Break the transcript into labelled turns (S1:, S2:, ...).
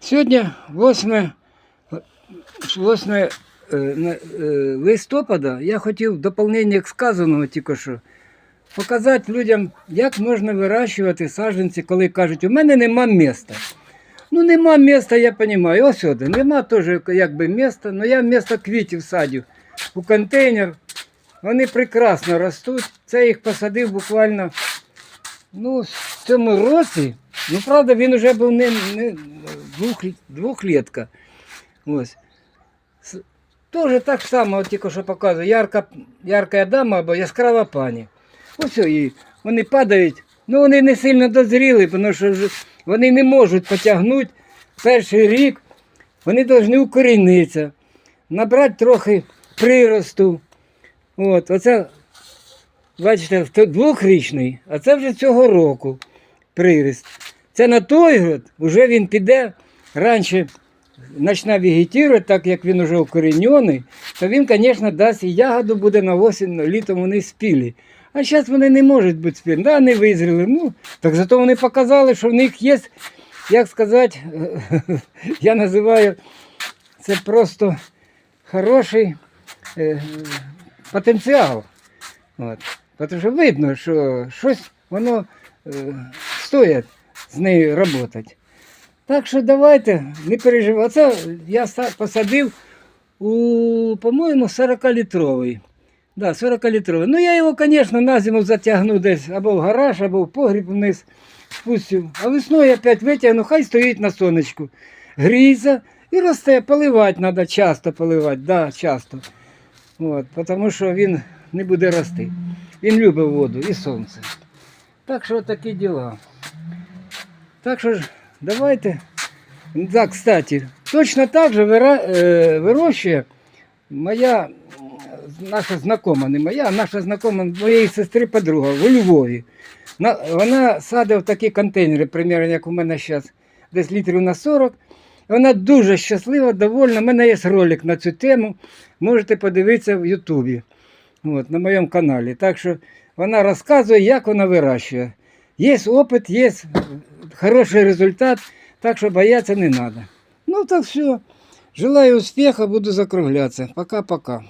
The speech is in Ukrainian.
S1: Сьогодні 8, 8 е, е, листопада. Я хотів доповнення к сказаного тільки що показати людям, як можна вирощувати саджанці, коли кажуть, у мене нема міста. Ну, нема міста, я розумію. Ось сюди. Нема теж якби міста, але я вмісто квітів садю у контейнер. Вони прекрасно ростуть. Це їх посадив буквально ну, в цьому році. Ну, правда, він вже був не, не двох, двохлітка. Ось. Тоже так само, тільки що показую, ярка, ярка дама або яскрава пані. Ось і вони падають. Ну вони не сильно дозріли, тому що вони не можуть потягнути перший рік. Вони повинні укорінитися, набрати трохи приросту. От, оце, бачите, двохрічний, а це вже цього року приріст. Це на той год вже він піде раніше почне вегетувати, так як він вже укорінений, то він, звісно, дасть і ягоду буде на осінь, літом вони спілі. А зараз вони не можуть бути спілі. Да, не визріли. Ну, так зато вони показали, що в них є, як сказати, я називаю це просто хороший е, потенціал. От. Тому що видно, що щось воно е, стоїть з нею працювати. Так що давайте, не переживайте. Оце я посадив у, по-моєму, 40-літровий. Да, 40-літровий. Ну я його, звісно, на зиму затягну десь або в гараж, або в погріб вниз спустив. А весною опять витягну, хай стоїть на сонечку. Гріється і росте, поливати треба, часто поливати, да, часто. От, тому що він не буде рости. Він любить воду і сонце. Так що такі діла. Так що ж, давайте. Да, кстати, точно так же е, вирощує моя наша знакома, не моя, а наша знакома моєї сестри подруга у Львові. Вона садить в такі контейнери, примерно, як у мене зараз, десь літрів на 40. Вона дуже щаслива, довольна. У мене є ролик на цю тему. Можете подивитися в Ютубі, на моєму каналі. Так що вона розказує, як вона вирощує. Є опит, є хороший результат, так що бояться не треба. Ну так все. Желаю успіху, буду закруглятися. Пока-пока.